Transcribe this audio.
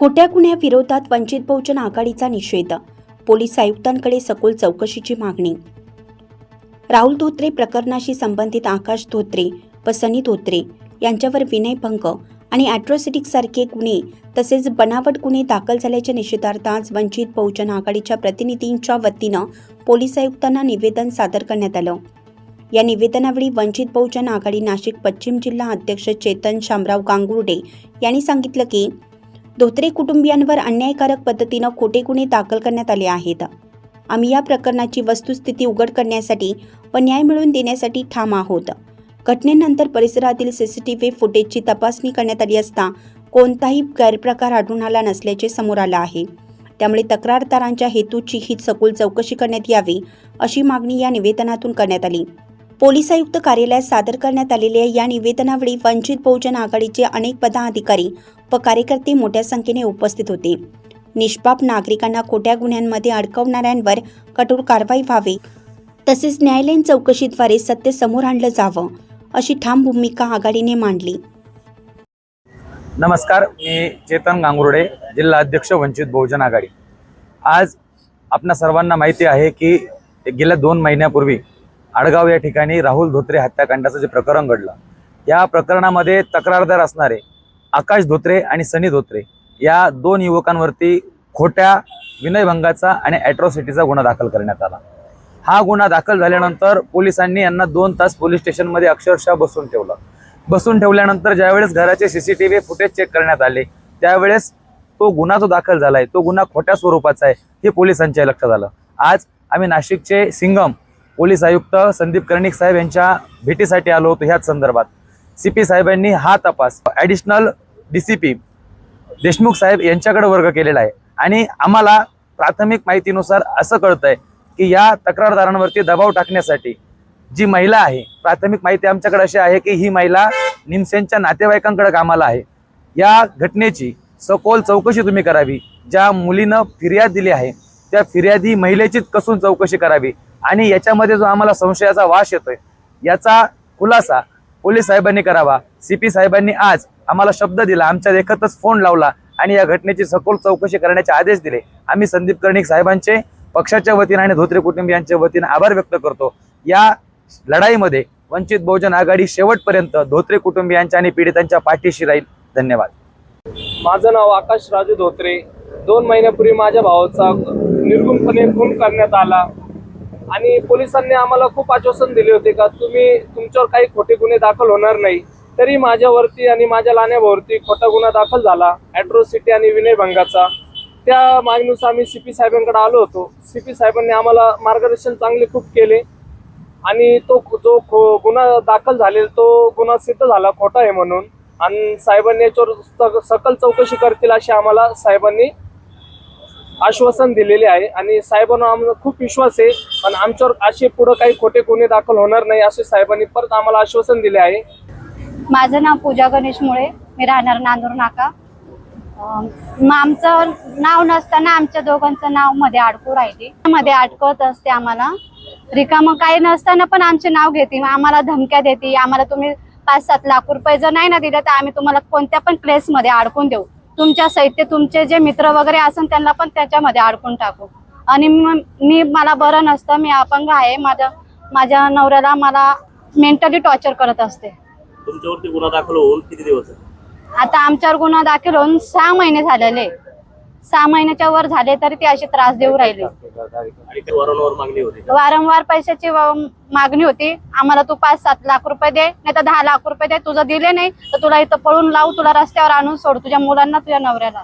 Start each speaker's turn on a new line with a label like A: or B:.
A: खोट्या गुन्ह्या विरोधात वंचित बहुजन आघाडीचा निषेध. पोलीस आयुक्तांकडे सखोल चौकशीची मागणी. राहुल धोत्रे प्रकरणाशी संबंधित आकाश धोत्रे व सनी धोत्रे यांच्यावर विनयभंग आणि सारखे गुन्हे तसेच बनावट गुन्हे दाखल झाल्याच्या निषेधार्थ आज वंचित बहुजन आघाडीच्या प्रतिनिधींच्या वतीनं पोलीस आयुक्तांना निवेदन सादर करण्यात आलं. या निवेदनावेळी वंचित बहुजन आघाडी नाशिक पश्चिम जिल्हा अध्यक्ष चेतन शामराव गांगुर्डे यांनी सांगितलं की धोत्रे कुटुंबियांवर अन्यायकारक पद्धतीनं खोटे गुन्हे दाखल करण्यात आले आहेत. आम्ही या प्रकरणाची वस्तुस्थिती उघड करण्यासाठी व न्याय मिळवून देण्यासाठी ठाम आहोत. घटनेनंतर परिसरातील सीसीटीव्ही फुटेजची तपासणी करण्यात आली असता कोणताही गैरप्रकार आढळून आला नसल्याचे समोर आलं आहे. त्यामुळे तक्रारदारांच्या हेतूची ही सखोल चौकशी करण्यात यावी अशी मागणी या निवेदनातून करण्यात आली. पोलीस आयुक्त कार्यालयात सादर करण्यात आलेल्या या निवेदनावेळी वंचित बहुजन आघाडीचे अनेक पदाधिकारी व कार्यकर्ते मोठ्या संख्येने उपस्थित होते. निष्पाप नागरिकांना खोट्या गुन्ह्यांमध्ये अडकवणाऱ्यांवर कठोर कारवाई व्हावी तसेच न्यायालयीन चौकशीद्वारे सत्य समोर आणलं जावं अशी ठाम भूमिका आघाडीने मांडली.
B: नमस्कार मी चेतन गांगुर्डे जिल्हा अध्यक्ष वंचित बहुजन आघाडी. आज आपणा सर्वांना माहिती आहे की गेल्या दोन महिन्यापूर्वी आडगाव या ठिकाणी राहुल धोत्रे हत्याकांडाचं जे प्रकरण घडलं या प्रकरणामध्ये तक्रारदार असणारे आकाश धोत्रे आणि सनी धोत्रे या दोन युवकांवरती खोट्या विनयभंगाचा आणि ॲट्रॉसिटीचा गुन्हा दाखल करण्यात आला. हा गुन्हा दाखल झाल्यानंतर पोलिसांनी यांना दोन तास पोलीस स्टेशनमध्ये अक्षरशः बसून ठेवलं. बसून ठेवल्यानंतर ज्यावेळेस घराचे C C T V footage check करण्यात आले त्यावेळेस तो गुन्हा जो दाखल झाला आहे तो गुन्हा खोट्या स्वरूपाचा आहे हे पोलिसांच्या लक्षात आलं. आज आम्ही नाशिकचे सिंगम पोलीस आयुक्त संदीप कर्णिक साहेब यांच्या भेटीसाठी आलो होतो ह्याच संदर्भात. सी पी साहेबांनी हा तपास additional D C P Deshmukh साहेब यांच्याकडे वर्ग केलेला आहे. आणि आम्हाला प्राथमिक माहितीनुसार असं कळतंय की या तक्रारदारांवरती दबाव टाकण्यासाठी जी महिला आहे प्राथमिक माहिती आमच्याकडे अशी आहे की ही महिला निमसेनच्या नातेवाईकांकडे कामाला आहे. या घटनेची सखोल चौकशी तुम्ही करावी. ज्या मुलीनं फिर्याद दिली आहे त्या फिर्यादी महिलेचीच कसून चौकशी करावी. आणि याच्यामध्ये जो आम्हाला संशयाचा वास येतोय याचा खुलासा पोलीस साहेबांनी करावा. सी पी साहेबांनी आज आम्हाला शब्द दिला आमच्या देखतच फोन लावला आणि या घटनेची सखोल चौकशी करण्याचे आदेश दिले. आम्ही संदीप कर्णिक साहेबांचे पक्षाच्या वतीने आणि धोत्रे कुटुंबियांच्या वतीने आभार व्यक्त करतो. या लढाईमध्ये वंचित बहुजन आघाडी शेवटपर्यंत धोत्रे कुटुंबियांच्या आणि पीडितांच्या पाठीशी राहील. धन्यवाद.
C: माझं नाव आकाश राजू धोत्रे. दोन महिन्यापूर्वी माझ्या भावाचा निर्गुणपणे खून करण्यात आला. आणि पोलिसांनी आम्हाला खूप आश्वासन दिले होते का तुम्ही तुमच्यावर काही खोटे गुन्हे दाखल होणार नाही. तरी माझ्यावरती आणि माझ्या लाण्यावरती खोटा गुन्हा दाखल झाला. ॲट्रोसिटी आणि विनयभंगाचा. त्या मागणीनुसार आम्ही सी पी साहेबांकडे आलो होतो. सी पी साहेबांनी आम्हाला मार्गदर्शन चांगले खूप केले. आणि तो जो खो- गुन्हा दाखल झालेला तो गुन्हा सिद्ध झाला खोटा आहे म्हणून. आणि साहेबांनी याच्यावर सकल चौकशी करतील अशी आम्हाला साहेबांनी आश्वासन दिलेले आहे. आणि साहेबांना आम्हाला खूप विश्वास आहे. पण आमच्यावर असे पुढे काही खोटे कोणी दाखल होणार नाही असे साहेबांनी परत आम्हाला आश्वासन दिले आहे.
D: माझं नाव पूजा गणेश मुळे. मी राहणार नांदूर नाका. मग आमचं नाव नसताना आमच्या दोघांचं नावमध्ये अडकू राहिले. मध्ये अडकवत असते आम्हाला. रिकामं काही नसताना पण आमचे नाव घेते. मग आम्हाला धमक्या देते. आम्हाला तुम्ही पाच सात लाख रुपये जर नाही ना दिले तर आम्ही तुम्हाला कोणत्या पण प्लेसमध्ये अडकून देऊ. तुमच्या सहित तुमचे जे मित्र वगैरे असेल त्यांना पण त्याच्यामध्ये अडकून टाकू. आणि म- मला बरं नसतं मी अपंग आहे. माझ्या माझ्या नवऱ्याला मला मेंटली टॉर्चर करत असते.
E: तुमच्यावरती गुन्हा दाखल होऊन किती दिवस?
D: आता आमच्यावर गुन्हा दाखल होऊन सहा महिने झालेले. सहा महिन्याच्या वर झाले तरी ते असे त्रास देऊ राहिले.
E: आणि वारंवार मागणी होती का?
D: वारंवार पैशाची व- मागणी होती. आम्हाला तू पाच सात लाख रुपये दे नाही तर दहा लाख रुपये दे. तुझं दिले नाही तर तुला इथं पळून लावू तुला रस्त्यावर आणून सोड. तुझ्या मुलांना तुझ्या नवऱ्याला.